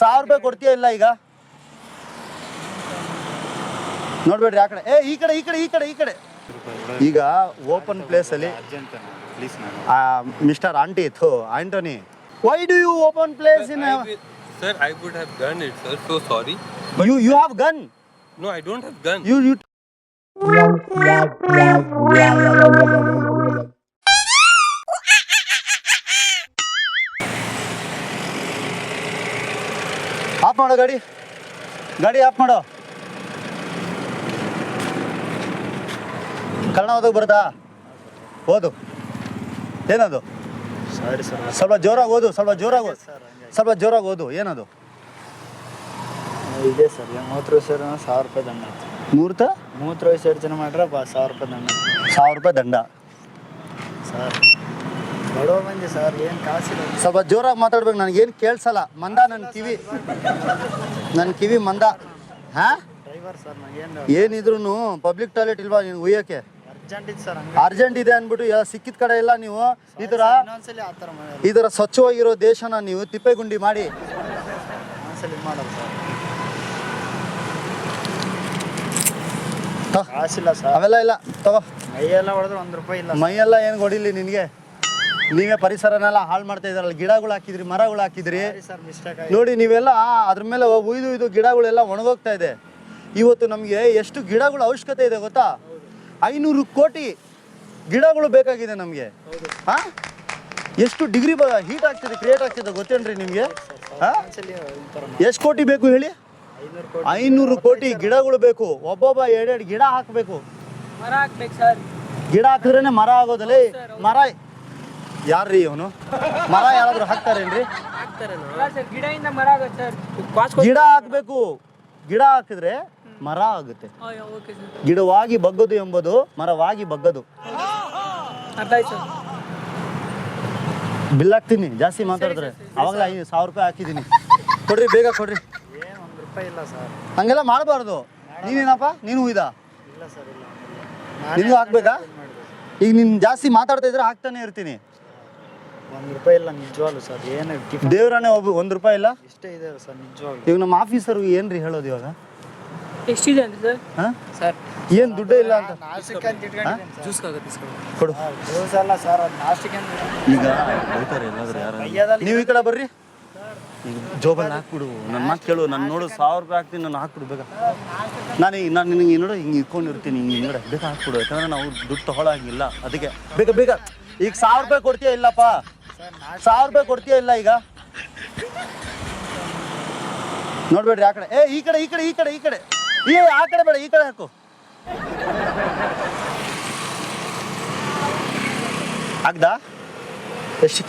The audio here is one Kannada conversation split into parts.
ಸಾವಿರ ರೂಪಾಯಿ ಕೊಡ್ತೀಯ ಇಲ್ಲ ಈಗ? ನೋಡ್ಬೇಡ್ರಿ ಆ ಕಡೆ. ಏ ಈ ಕಡೆ ಈ ಕಡೆ ಈ ಕಡೆ ಈ ಕಡೆ. ಈಗ ಓಪನ್ ನಾನು ಮಿಸ್ಟರ್ ಆಂಟಿ ಥೋ Antony why do you open place in sir I sir, have would it sir so sorry So sorry. You you have gun no I don't have gun you you off ಮಾಡೋ ಗಾಡಿ ಗಾಡಿ ಆಫ್ ಮಾಡೋ. ಕನ್ನಡ ಓದೋಕೆ ಬರುತ್ತಾ? ಓದು. ಏನದು? ಸಾರಿ ಸರ್ ಸ್ವಲ್ಪ ಜೋರಾಗಿ ಓದು ಸ್ವಲ್ಪ ಜೋರಾಗಿ ಓದು ಸ್ವಲ್ಪ ಜೋರಾಗಿ ಓದು ಏನದು? ಇದೆ ಸರ್ ವಿಸರ್ಜನೆ ಸಾವಿರ ರೂಪಾಯಿ ದಂಡ. ಆಯ್ತು. ಮೂರ್ತ? ಮೂತ್ರ ವಿಸರ್ಜನೆ ಮಾಡ್ರೆ ಬಾ ಸಾವಿರ ರೂಪಾಯಿ ದಂಡ. ಸಾವಿರ ರೂಪಾಯಿ ದಂಡ. ಸರ್ ಬಡವ ಮಂದಿ ಸರ್ ಏನು ಕಾಸಿಲ್ಲ ಸ್ವಲ್ಪ ಜೋರಾಗಿ ಮಾತಾಡ್ಬೇಕು ನನಗೇನು ಕೇಳಿಸಲ್ಲ. ಮಂದ ನನ್ನ ಕಿವಿ. ನನ್ನ ಕಿವಿ ಮಂದ. ಹಾ? ಡ್ರೈವರ್ ಸರ್ ಏನಿದ್ರು ಪಬ್ಲಿಕ್ ಟಾಯ್ಲೆಟ್ ಇಲ್ವಾ ನೀನು ಉಯ್ಯಕ್ಕೆ ಅರ್ಜೆಂಟ್ ಇದೆ ಸರ್ ಹಂಗೆ. ಅರ್ಜೆಂಟ್ ಇದೆ ಅಂದ್ಬಿಟ್ಟು ಎಲ್ಲ ಸಿಕ್ಕಿದ ಕಡೆ ಇಲ್ಲ ನೀವು. ಈ ಥರ ಇನ್ನೊಂದ್ಸಲಿ ಆ ಥರ ಮಾಡಿ ಈ ಥರ ಸ್ವಚ್ಛವಾಗಿರೋ ದೇಶನ ನೀವು ತಿಪ್ಪೆಗುಂಡಿ ಮಾಡಿ. ಇನ್ನೊಂದ್ಸಲಿ ಮಾಡಲ್ಲ ಸರ್. ಕಾಸಿಲ್ಲ ಸರ್. ಅವೆಲ್ಲ ಇಲ್ಲ ತಗೋ. ಮೈಯೆಲ್ಲ ಹೊಡೆದ್ರೆ ಒಂದು ರೂಪಾಯಿ ಇಲ್ಲ ಮೈಯೆಲ್ಲ ಏನು ಹೊಡಿಲಿ ನಿನಗೆ? ನೀವೇ ಪರಿಸರನೆಲ್ಲ ಹಾಳು ಮಾಡ್ತಾ ಇದಾರಲ್ಲ ಗಿಡಗಳು ಹಾಕಿದ್ರಿ ಮರಗಳು ಹಾಕಿದ್ರಿ. ಸರ್ ಮಿಸ್ಟೇಕ್ ಆಗಿ ನೋಡಿ ನೀವೆಲ್ಲ ಅದ್ರ ಮೇಲೆ ಉಯ್ದು ಇದು ಗಿಡಗಳೆಲ್ಲ ಒಣಗೋಗ್ತಾ ಇದೆ. ಇವತ್ತು ನಮಗೆ ಎಷ್ಟು ಗಿಡಗಳ ಅವಶ್ಯಕತೆ ಇದೆ ಗೊತ್ತಾ? ಐನೂರು ಕೋಟಿ ಗಿಡಗಳು ಬೇಕಾಗಿದೆ ನಮಗೆ. ಹಾ ಎಷ್ಟು ಡಿಗ್ರಿ ಹೀಟ್ ಆಗ್ತಿದೆ ಕ್ರಿಯೇಟ್ ಆಗ್ತಿದೆ ಗೊತ್ತೇನ್ರಿ ನಿಮಗೆ? ಎಷ್ಟು ಕೋಟಿ ಬೇಕು ಹೇಳಿ? ಐನೂರು ಕೋಟಿ. ಗಿಡಗಳು ಬೇಕು. ಒಬ್ಬೊಬ್ಬ ಎರಡೆರಡು ಗಿಡ ಹಾಕಬೇಕು. ಮರ ಹಾಕ್ಬೇಕು ಸರ್. ಗಿಡ ಹಾಕಿದ್ರೇನೆ ಮರ ಆಗೋದಲ್ಲ? ಮರ ಯಾರ್ರಿ ಇವನು? ಮರ ಯಾರಾದ್ರೂ ಹಾಕ್ತಾರೇನ್ರಿ? ಗಿಡ ಹಾಕ್ಬೇಕು. ಗಿಡ ಹಾಕಿದ್ರೆ ಮರ ಆಗುತ್ತೆ. Okay sir. ಗಿಡವಾಗಿ ಬಗ್ಗದು ಎಂಬುದು ಮರವಾಗಿ ಬಗ್ಗದು. ಅರ್ಥ ಆಯ್ತು ಸರ್. ಬಿಲ್ ಹಾಕ್ತೀನಿ ಜಾಸ್ತಿ ಮಾತಾಡಿದ್ರೆ. ಅವಾಗಲೇ ಐದು ಸಾವಿರ ರೂಪಾಯಿ ಹಾಕಿದ್ದೀನಿ. ಕೊಡ್ರಿ ಬೇಗ ಕೊಡ್ರಿ. ಏನು ಒಂದು ರೂಪಾಯಿ ಇಲ್ಲ ಸರ್. ಹಂಗೆಲ್ಲ ಮಾಡಬಾರ್ದು. ನೀನೇನಪ್ಪ? ನೀನು ಇದ ಇಲ್ಲ ಸರ್ ಇಲ್ಲ. ನಿನಗೂ ಹಾಕ್ಬೇಕಾ? ಈಗ ನೀನು ಜಾಸ್ತಿ ಮಾತಾಡ್ತಾ ಇದ್ರೆ ಹಾಕ್ತಾನೆ ಇರ್ತೀನಿ. ಒಂದು ರೂಪಾಯಿ ಇಲ್ಲ ನಿಜವಾಗ್ಲು ಸರ್. ಏನು ಟಿಫನ್ ದೇವ್ರನೇ ಒಬ್ಬ ಒಂದು ರೂಪಾಯಿ ಇಲ್ಲ? ಇಷ್ಟೇ ಇದೆ ಸರ್ ನಿಜವಾಗ್ಲು. ಈಗ ನಮ್ಮ ಆಫೀಸರ್ ಏನ್ರಿ ಹೇಳೋದು ಇವಾಗ? ಎಷ್ಟಿದೆ ಅಂತ ಸರ್? ಹಾಂ? ಸರ್ ಏನು ದುಡ್ಡೇ ಇಲ್ಲ ಅಂತ? ಅಂತ ಇಟ್ಕೊಂಡಿದ್ದೀನಿ ಸರ್. ಜ್ಯೂಸ್ ಆಗುತ್ತೆ ಕೊಡು. ಜ್ಯೂಸ್ ಅಲ್ಲ ಸರ್ ಅದು ಅಂತ ಈಗ ಎಲ್ಲಾದ್ರೂ ಯಾರು ನೀವು ಈ ಕಡೆ ಬರ್ರಿ. ಈಗ ಜೋಬಲ್ಲಿ ಹಾಕ್ಬಿಡು. ನನ್ನ ಮಾತು ಕೇಳು ನಾನು ನೋಡು ಸಾವಿರ ರೂಪಾಯಿ ಹಾಕ್ತೀನಿ ನಾನು ಹಾಕ್ಬಿಡು ಬೇಗ. ನಾನು ಈಗ ನಾನು ನಿನಗೆ ನೋಡು ಹಿಂಗೆ ಇಟ್ಕೊಂಡಿರ್ತೀನಿ ಹಿಂಗೆ ಹಿಂಗಡೆ. ಬೇಗ ಹಾಕ್ಬಿಡು ಯಾಕಂದ್ರೆ ನಾವು ದುಡ್ಡು ತಗೊಳಂಗಿಲ್ಲ ಅದಕ್ಕೆ. ಬೇಗ ಬೇಗ. ಈಗ ಸಾವಿರ ರೂಪಾಯಿ ಕೊಡ್ತೀಯ ಇಲ್ಲಪ್ಪ? ಸಾವಿರ ರೂಪಾಯಿ ಕೊಡ್ತೀಯ ಇಲ್ಲ ಈಗ? ನೋಡ್ಬೇಡ್ರಿ ಆ ಕಡೆ. ಏ ಈ ಕಡೆ ಈ ಕಡೆ ಈ ಕಡೆ ಈ ಕಡೆ. ಏ ಆ ಕಡೆ ಬೇಡ ಈ ಕಡೆ ಹಾಕು. ಆಗ್ದಾ? ಎಷ್ಟು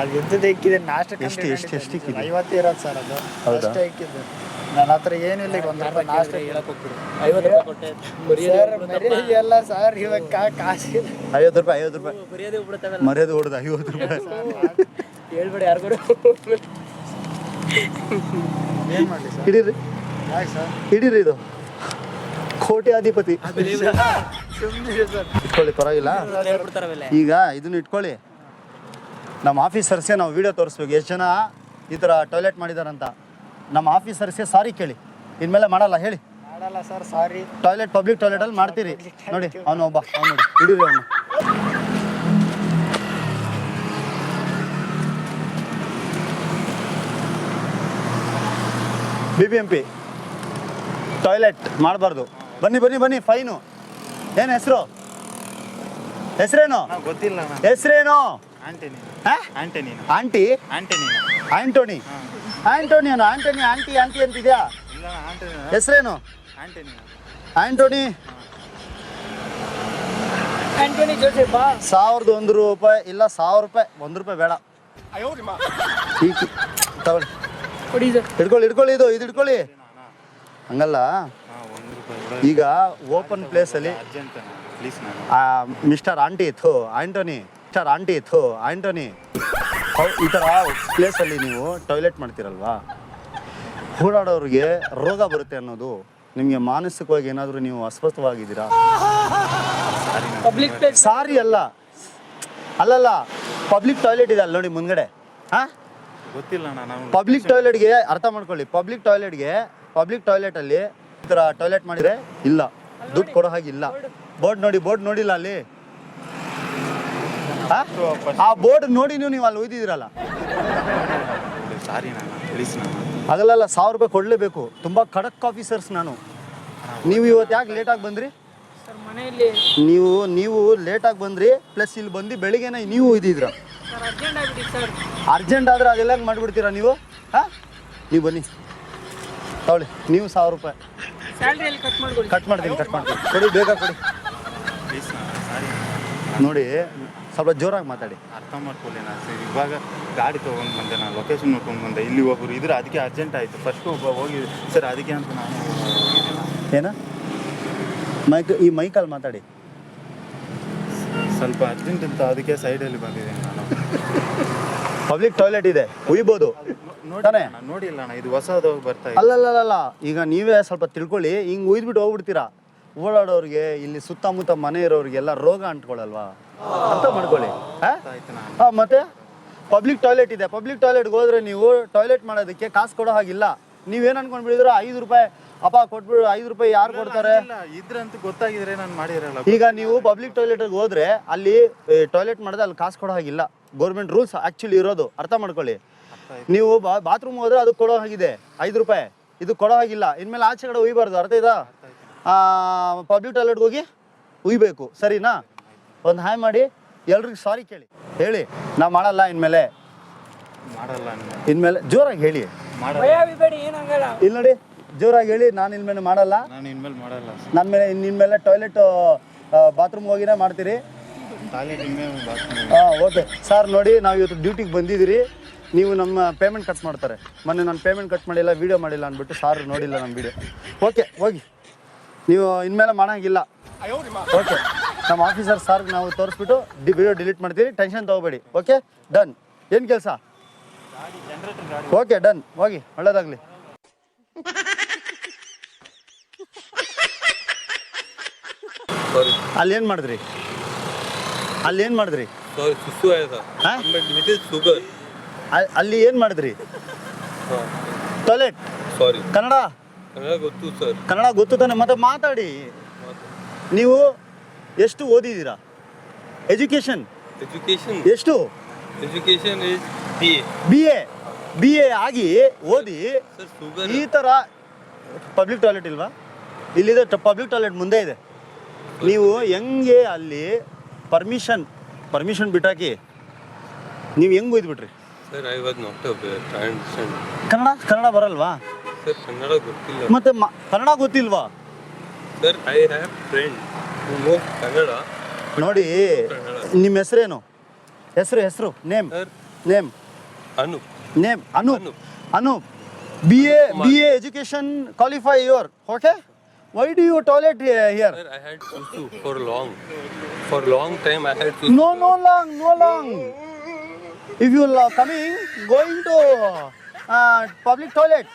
ಅದು ಎಂತದ್ದು ಇಕ್ಕಿದೆ? ನಾಷ್ಟಕ್ಕೆ ಎಷ್ಟು- ಎಷ್ಟು- ಎಷ್ಟು ಇಕ್ಕಿದೆ? ಐವತ್ತು ಇರೋದು ಸರ್ ಅದು? ಅಷ್ಟೇ ಇಕ್ಕಿದ್ದು. ನನ್ನ ಹತ್ರ ಏನಿಲ್ಲ ಈಗ ಒಂದು ರೂಪಾಯಿ ನಾಷ್ಟ ಐವತ್ತು ರೂಪಾಯಿ ಕೊಟ್ಟೆ. ಸರ್ ಸರ್ ಇವಾಗ ಕಾ- ಕಾಸಿಲ್ಲ. ಐವತ್ತು ರೂಪಾಯಿ ಐವತ್ತು ರೂಪಾಯಿ. ಬಿಡುತ್ತವೆ ಮರ್ಯಾದೆ ಹೊಡೆದ ಐವತ್ತು ರೂಪಾಯಿ. ಹೇಳ್ಬೇಡಿ ಯಾರಿಗೂ ಏನು ಮಾಡಲಿ ಸರ್? ಹಿಡೀರಿ. ಯಾಕೆ ಸರ್? ಹಿಡೀರಿ ಇದು. ಕೋಟ್ಯಾಧಿಪತಿ ಸುಮ್ಮನೆ ಸರ್. ಇಟ್ಕೊಳ್ಳಿ ಪರವಾಗಿಲ್ಲ. ಹೇಳ್ಬಿಡ್ತಾರೆ ಆಮೇಲೆ ಈಗ ಇದನ್ನ ಇಟ್ಕೊಳ್ಳಿ. ನಮ್ಮ ಆಫೀಸರ್ಸ್ಗೆ ನಾವು ವಿಡಿಯೋ ತೋರಿಸ್ಬೇಕು. ಎಷ್ಟು ಜನ ಈ ಥರ ಟಾಯ್ಲೆಟ್ ಮಾಡಿದಾರಂತ. ನಮ್ಮ ಆಫೀಸರ್ಸ್ಗೆ ಸಾರಿ ಕೇಳಿ. ಇನ್ಮೇಲೆ ಮಾಡಲ್ಲ ಹೇಳಿ. ಮಾಡಲ್ಲ ಸರ್ ಸಾರಿ. ಟಾಯ್ಲೆಟ್ ಪಬ್ಲಿಕ್ ಟಾಯ್ಲೆಟಲ್ಲಿ ಮಾಡ್ತೀರಿ. ನೋಡಿ ಅವನು ಒಬ್ಬ ಅವ್ನು ನೋಡಿ ಹಿಡೀರಿ ಅವನು. B B M P toilet ಮಾಡಬಾರ್ದು. ಬನ್ನಿ ಬನ್ನಿ ಬನ್ನಿ ಫೈನು. ಏನು ಹೆಸರು? ಹೆಸರೇನು? ಗೊತ್ತಿಲ್ಲ ಹೆಸರೇನು? Antony? Antony aunty Antony. Antony Antony Antony aunty aunty ಅಂತಿದ್ಯಾ? ಹೆಸರೇನು? ಆಂಟನಿ? ಆಂಟೋನಿ ಸಾವಿರದ ಒಂದು ರೂಪಾಯಿ ಇಲ್ಲ ಸಾವಿರ ರೂಪಾಯಿ ಒಂದು ರೂಪಾಯಿ ಬೇಡ. ತಗೊಳ್ಳಿ. ಹಿಡ್ಕೊಳ್ಳಿ ಹಿಡ್ಕೊಳ್ಳಿ ಇದು ಇದು ಹಿಡ್ಕೊಳ್ಳಿ. ಹಂಗಲ್ಲ. ಹಾಂ ಒಂದು ರೂಪಾಯಿ ಈಗ ಓಪನ್ ಪ್ಲೇಸಲ್ಲಿ ಅಲ್ಲಿ ಪ್ಲೀಸ್ ನಾನು. ಮಿಸ್ಟರ್ ಆಂಟಿ ಇತ್ತು. ಆಂಟೋನಿ ಮಿಸ್ಟರ್ ಆಂಟಿ ಇತ್ತು. ಆಂಟೋನಿ. ಈ ಥರ ಪ್ಲೇಸಲ್ಲಿ ನೀವು ಟಾಯ್ಲೆಟ್ ಮಾಡ್ತೀರಲ್ವಾ? ಓಡಾಡೋರಿಗೆ ರೋಗ ಬರುತ್ತೆ ಅನ್ನೋದು ನಿಮಗೆ ಮಾನಸಿಕವಾಗಿ ಏನಾದರೂ ನೀವು ಅಸ್ವಸ್ಥವಾಗಿದ್ದೀರಾ? ಪಬ್ಲಿಕ್ ಸಾರಿ ಅಲ್ಲ. ಅಲ್ಲಲ್ಲ ಪಬ್ಲಿಕ್ ಟಾಯ್ಲೆಟ್ ಇದೆ ಅಲ್ಲಿ ನೋಡಿ ಮುಂದ್ಗಡೆ. ಹಾಂ? ಗೊತ್ತಿಲ್ಲ ಪಬ್ಲಿಕ್ ಟಾಯ್ಲೆಟ್ಗೆ ಅರ್ಥ ಮಾಡ್ಕೊಳ್ಳಿ. ಪಬ್ಲಿಕ್ ಟಾಯ್ಲೆಟ್ಗೆ ಪಬ್ಲಿಕ್ ಟಾಯ್ಲೆಟಲ್ಲಿ ಈ ಥರ ಟಾಯ್ಲೆಟ್ ಮಾಡಿದ್ರೆ ಇಲ್ಲ. ದುಡ್ಡು ಕೊಡೋ ಹಾಗಿಲ್ಲ ಬೋರ್ಡ್ ನೋಡಿ ಬೋರ್ಡ್ ನೋಡಿಲ್ಲ ಅಲ್ಲಿ. ಆ? ಆ ಬೋರ್ಡ್ ನೋಡಿ ನೀವು ನೀವು ಅಲ್ಲಿ ಒಯ್ದಿದ್ದೀರಲ್ಲ ಸಾರಿ ಆಗಲ್ಲ ಸಾವಿರ ರೂಪಾಯಿ ಕೊಡಲೇಬೇಕು. ತುಂಬ ಖಡಕ್ ಆಫೀಸರ್ಸ್ ನಾನು. ನೀವು ಇವತ್ತು ಯಾಕೆ ಲೇಟಾಗಿ ಬಂದ್ರಿ? ನೀವು ನೀವು ಲೇಟಾಗಿ ಬಂದ್ರಿ ಪ್ಲಸ್ ಇಲ್ಲಿ ಬಂದು ಬೆಳಿಗ್ಗೆನೇ ನೀವು ಇದ್ದಿದ್ರ ಅರ್ಜೆಂಟ್ ಆದ್ರೆ ಅದೆಲ್ಲ ಮಾಡ್ಬಿಡ್ತೀರಾ ನೀವು? ಹಾಂ? ನೀವು ಬನ್ನಿ. ತಗೊಳ್ಳಿ ನೀವು ಸಾವಿರ ರೂಪಾಯಿ. ಕಟ್ ಮಾಡ್ತೀನಿ ಕಟ್ ಮಾಡ್ತೀನಿ. ಕೊಡಿ ಬೇಗ ಕೊಡಿ. ನೋಡಿ ಸ್ವಲ್ಪ ಜೋರಾಗಿ ಮಾತಾಡಿ. ಅರ್ಥ ಮಾಡ್ಕೊಳ್ಳಿ ನಾನು ಸರ್. ಇವಾಗ ಗಾಡಿ ತೊಗೊಂಡು ಬಂದೆ ನಾನು ಲೊಕೇಶನ್ ನೋಡ್ಕೊಂಡು ಬಂದೆ ಇಲ್ಲಿ ಒಬ್ಬರು ಇದ್ರೆ ಅದಕ್ಕೆ ಅರ್ಜೆಂಟ್ ಆಯಿತು. ಫಸ್ಟ್ ಒಬ್ಬ ಹೋಗಿ ಸರ್ ಅದಕ್ಕೆ ಅಂತ ನಾನು ಏನಾ? ಮೈಕ್ ಈ ಮೈಕಲ್ಲಿ ಮಾತಾಡಿ. ಸ್ವಲ್ಪ ಅರ್ಜೆಂಟ್ ಅಂತ ಅದಕ್ಕೆ ಸೈಡಲ್ಲಿ ಬಂದಿದ್ದೀನಿ ನಾನು. ಪಬ್ಲಿಕ್ ಟಾಯ್ಲೆಟ್ ಇದೆ ಉಯ್ಬೋದು. ತಾನೇ? ನೋಡಿಲ್ಲ ಅಣ್ಣ ಇದು ಹೊಸದು ಬರ್ತಾ ಇದೆ. ಅಲ್ಲ ಈಗ ನೀವೇ ಸ್ವಲ್ಪ ತಿಳ್ಕೊಳ್ಳಿ ಹಿಂಗೆ ಉಯ್ದ್ಬಿಟ್ಟು ಹೋಗ್ಬಿಡ್ತೀರಾ? ಓಡಾಡೋರಿಗೆ ಇಲ್ಲಿ ಸುತ್ತಮುತ್ತ ಮನೆ ಇರೋರಿಗೆಲ್ಲ ರೋಗ ಅಂಟ್ಕೊಳಲ್ವಾ? ಅರ್ಥ ಮಾಡ್ಕೊಳ್ಳಿ. ಹಾಂ? ಮತ್ತೆ? ಪಬ್ಲಿಕ್ ಟಾಯ್ಲೆಟ್ ಇದೆ. ಪಬ್ಲಿಕ್ ಟಾಯ್ಲೆಟ್ಗೆ ಹೋದ್ರೆ ನೀವು ಟಾಯ್ಲೆಟ್ ಮಾಡೋದಕ್ಕೆ ಕಾಸು ಕೊಡೋ ಹಾಗಿಲ್ಲ. ನೀವೇನು ಅನ್ಕೊಂಡ್ಬಿಡಿದ್ರೆ ಐದು ರೂಪಾಯಿ ಅಪ್ಪ ಕೊಟ್ಬಿಡು ಐದು ರೂಪಾಯಿ ಯಾರು ಕೊಡ್ತಾರೆ? ಇದ್ರಂತೂ ಗೊತ್ತಾಗಿದ್ರೆ ನಾನು ಮಾಡಿರಲ್ಲ. ಈಗ ನೀವು ಪಬ್ಲಿಕ್ ಟಾಯ್ಲೆಟ್ಗೆ ಹೋದ್ರೆ ಅಲ್ಲಿ ಟಾಯ್ಲೆಟ್ ಮಾಡಿದ್ರೆ ಅಲ್ಲಿ ಕಾಸು ಕೊಡೋ ಹಾಗಿಲ್ಲ. ಗೌರ್ಮೆಂಟ್ ರೂಲ್ಸ್ ಆ್ಯಕ್ಚುಲಿ ಇರೋದು. ಅರ್ಥ ಮಾಡ್ಕೊಳ್ಳಿ. ನೀವು ಬಾತ್ರೂಮ್ ಹೋದ್ರೆ ಅದು ಕೊಡೋ ಹಾಗಿದೆ. ಐದು ರೂಪಾಯಿ. ಇದು ಕೊಡೋ ಹಾಗಿಲ್ಲ. ಇನ್ಮೇಲೆ ಆಚೆ ಕಡೆ ಹೋಗಿಬಾರ್ದು ಅರ್ಥ ಇದಾ ಪಬ್ಲಿಕ್ ಟಾಯ್ಲೆಟ್ಗೆ ಹೋಗಿ ಉಯ್ಬೇಕು ಸರಿನಾ? ಒಂದು ಹಾಯ್ ಮಾಡಿ ಎಲ್ರಿಗೂ ಸಾರಿ ಕೇಳಿ. ಹೇಳಿ ನಾವು ಮಾಡಲ್ಲ ಇನ್ಮೇಲೆ. ಮಾಡಲ್ಲ ಇನ್ಮೇಲೆ. ಜೋರಾಗಿ ಹೇಳಿ. ಇಲ್ಲ ನೋಡಿ ಜೋರಾಗಿ ಹೇಳಿ ನಾನು ಇನ್ಮೇಲೆ ಮಾಡಲ್ಲ. ನಾನು ಇನ್ಮೇಲೆ ಮಾಡಲ್ಲ. ನನ್ನ ಮೇಲೆ ಇನ್ಮೇಲೆ ಟಾಯ್ಲೆಟ್ ಬಾತ್ರೂಮ್ ಹೋಗಿನೇ ಮಾಡ್ತೀರಿ. ಟಾಯ್ಲೆಟ್ ಇನ್ಮೇಲೆ ಬಾತ್ರೂಮ್ ಹಾಂ ಓಕೆ ಸರ್ ನೋಡಿ ನಾವು ಇವತ್ತು ಡ್ಯೂಟಿಗೆ ಬಂದಿದ್ದೀರಿ. ನೀವು ನಮ್ಮ ಪೇಮೆಂಟ್ ಕಟ್ ಮಾಡ್ತಾರೆ. ಮೊನ್ನೆ ನಾನು ಪೇಮೆಂಟ್ ಕಟ್ ಮಾಡಿಲ್ಲ ವೀಡಿಯೋ ಮಾಡಿಲ್ಲ ಅಂದ್ಬಿಟ್ಟು ಸಾರ್ ನೋಡಿಲ್ಲ ನಮ್ಮ ವೀಡಿಯೋ ಓಕೆ ಹೋಗಿ. ನೀವು ಇನ್ಮೇಲೆ ಮಾಡೋಂಗಿಲ್ಲ. ಓಕೆ ನಮ್ಮ ಆಫೀಸರ್ ಸಾರ್ಗೆ ನಾವು ತೋರಿಸ್ಬಿಟ್ಟು ಡಿ ವಿಡಿಯೋ ಡಿಲೀಟ್ ಮಾಡ್ತೀವಿ. ಟೆನ್ಷನ್ ತೊಗೋಬೇಡಿ. ಓಕೆ ಡನ್ ಏನು ಕೆಲಸ? ಓಕೆ ಡನ್ ಹೋಗಿ. ಒಳ್ಳೇದಾಗಲಿ. Sorry. ಅಲ್ಲಿ ಏನು ಮಾಡಿದ್ರಿ? ಅಲ್ಲಿ ಏನು ಮಾಡಿದ್ರಿ? ಅಲ್ಲಿ ಏನು ಮಾಡಿದ್ರಿ? ಟಾಯ್ಲೆಟ್ ಸಾರಿ ಕನ್ನಡ? ಕನ್ನಡ ಗೊತ್ತು ಸರ್. ಕನ್ನಡ ಗೊತ್ತು ತಾನೆ ಮತ್ತೆ ಮಾತಾಡಿ. ನೀವು ಎಷ್ಟು ಓದಿದ್ದೀರಾ? ಎಜುಕೇಶನ್ ಎಜುಕೇಶನ್ ಎಷ್ಟು? Education is B A B A B A ಆಗಿ ಓದಿ ಸರ್ ಶುಗರ್ ಈ ಥರ ಪಬ್ಲಿಕ್ ಟಾಯ್ಲೆಟ್ ಇಲ್ವಾ? ಇಲ್ಲಿದೆ ಪಬ್ಲಿಕ್ ಟಾಯ್ಲೆಟ್ ಮುಂದೆ ಇದೆ. ನೀವು ಹೆಂಗೆ ಅಲ್ಲಿ ಪರ್ಮಿಷನ್ ಪರ್ಮಿಷನ್ ಬಿಟ್ಟಾಕಿ ನೀವು ಹೆಂಗೆ ಒಯ್ದ್ಬಿಟ್ರಿ sir I was not aware Kannada Kannada ಬರಲ್ವಾ? ಸರ್ ಕನ್ನಡ ಗೊತ್ತಿಲ್ಲ ಮತ್ತೆ ಮ ಕನ್ನಡ ಗೊತ್ತಿಲ್ವಾ sir I have friend who knows Kannada ನೋಡಿ ನಿಮ್ಮ ಹೆಸರೇನು? ಹೆಸರು ಹೆಸರು name sir name. Anu name Anoop. Anoop. Anoop. B A B A education qualify your okay why do you toilet here Sir, I had susu for long. For long time, I had susu. No no long no long if you coming going to public toilet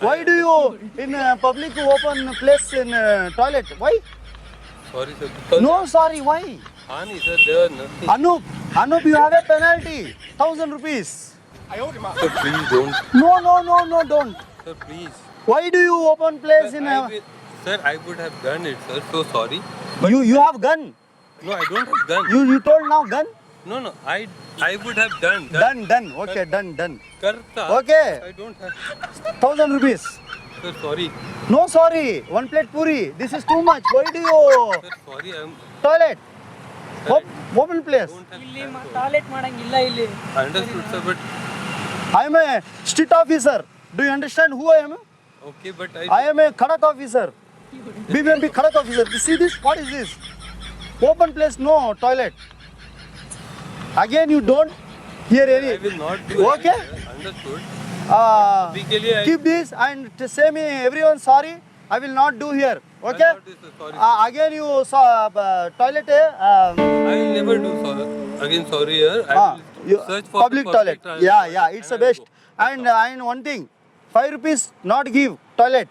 Why do you in uh, public open place in uh, toilet? Why? Sorry, sir. No, sorry. Why? Hani, sir, there are nothing. Anup, Anup, you have a penalty, thousand rupees. Sir, please don't. No, no, no, no, don't. Sir, please. Why do you open place Sir, in? I A, sir, I would have done it, sir. So sorry. you you have gun. No, I don't have gun. You you told now gun. No, no, I, I would have done. done. Done done okay done done Karta. Okay. I don't have. Thousand rupees Sir, sorry. No sorry one plate puri this is too much why do you Sir, sorry. I'm. Toilet open place Don't have. ಇಲ್ಲಿ ಟಾಯ್ಲೆಟ್ ಮಾಡಂಗಿಲ್ಲ ಇಲ್ಲಿ Understood, sir, but I am a strict officer do you understand who I am okay, but I. I am a ಖಡಕ್ officer B B M P ಖಡಕ್ officer see this what is this open place Again, you don't hear any. I will not do Okay? Understood. Uh, keep this and t- say me everyone sorry. I will not do here. Okay? not do sorry. Uh, again, you saw uh, toilet. Uh, I will never do so. Again, sorry here. I ah, will you- search for public toilet. Yeah, yeah, it's the best. And uh, and one thing, five rupees not give toilet.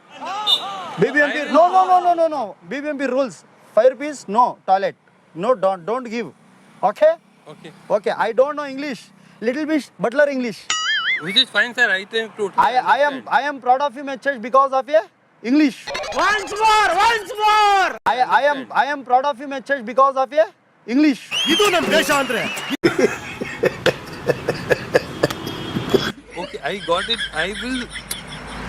BBMP no no no no no no BBMP rules. Five rupees no toilet. No don't don't give. Okay. Okay. okay i don't know english little bit butler english which is fine, sir. I think to. I, I am I am proud of you, my church, because of your English. Once more, once more. I, I am I am proud of you, my church, because of your English. ಇದು ನಮ್ಮ ದೇಶ ಅಂದ್ರೆ Okay, I got it. I will.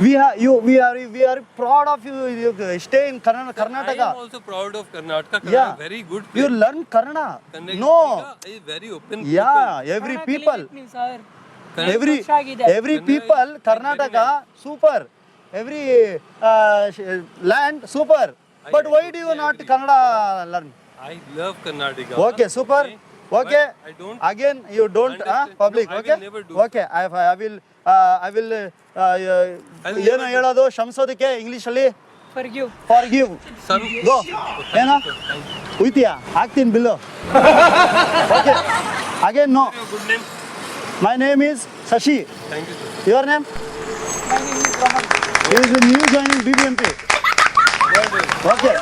we are you we are we are proud of you, you stay in Karnataka. Karnataka. I am also proud of Karnataka. Yeah. very good. Place. You learn Karnataka. No. Is very open. Yeah, people. every people. Every every people Karnataka super. Every uh, land super. But why do you not Kannada learn? I love Karnataka. Okay, super. Okay. I don't. Again, you don't. Public. No, okay. Will never do. Okay, I, I will. I will ಏನ ಹೇಳೋದು? ಶಂಸೋದಕ್ಕೆ ಇಂಗ್ಲಿಷ್ ಅಲ್ಲಿ? For give. ಗೋ ಏನೋ? ಉಯ್ತೀಯಾ? ಹಾಕ್ತೀನಿ bill. Okay again no. My name is Shashi Thank you. Your name is new joining B B M P okay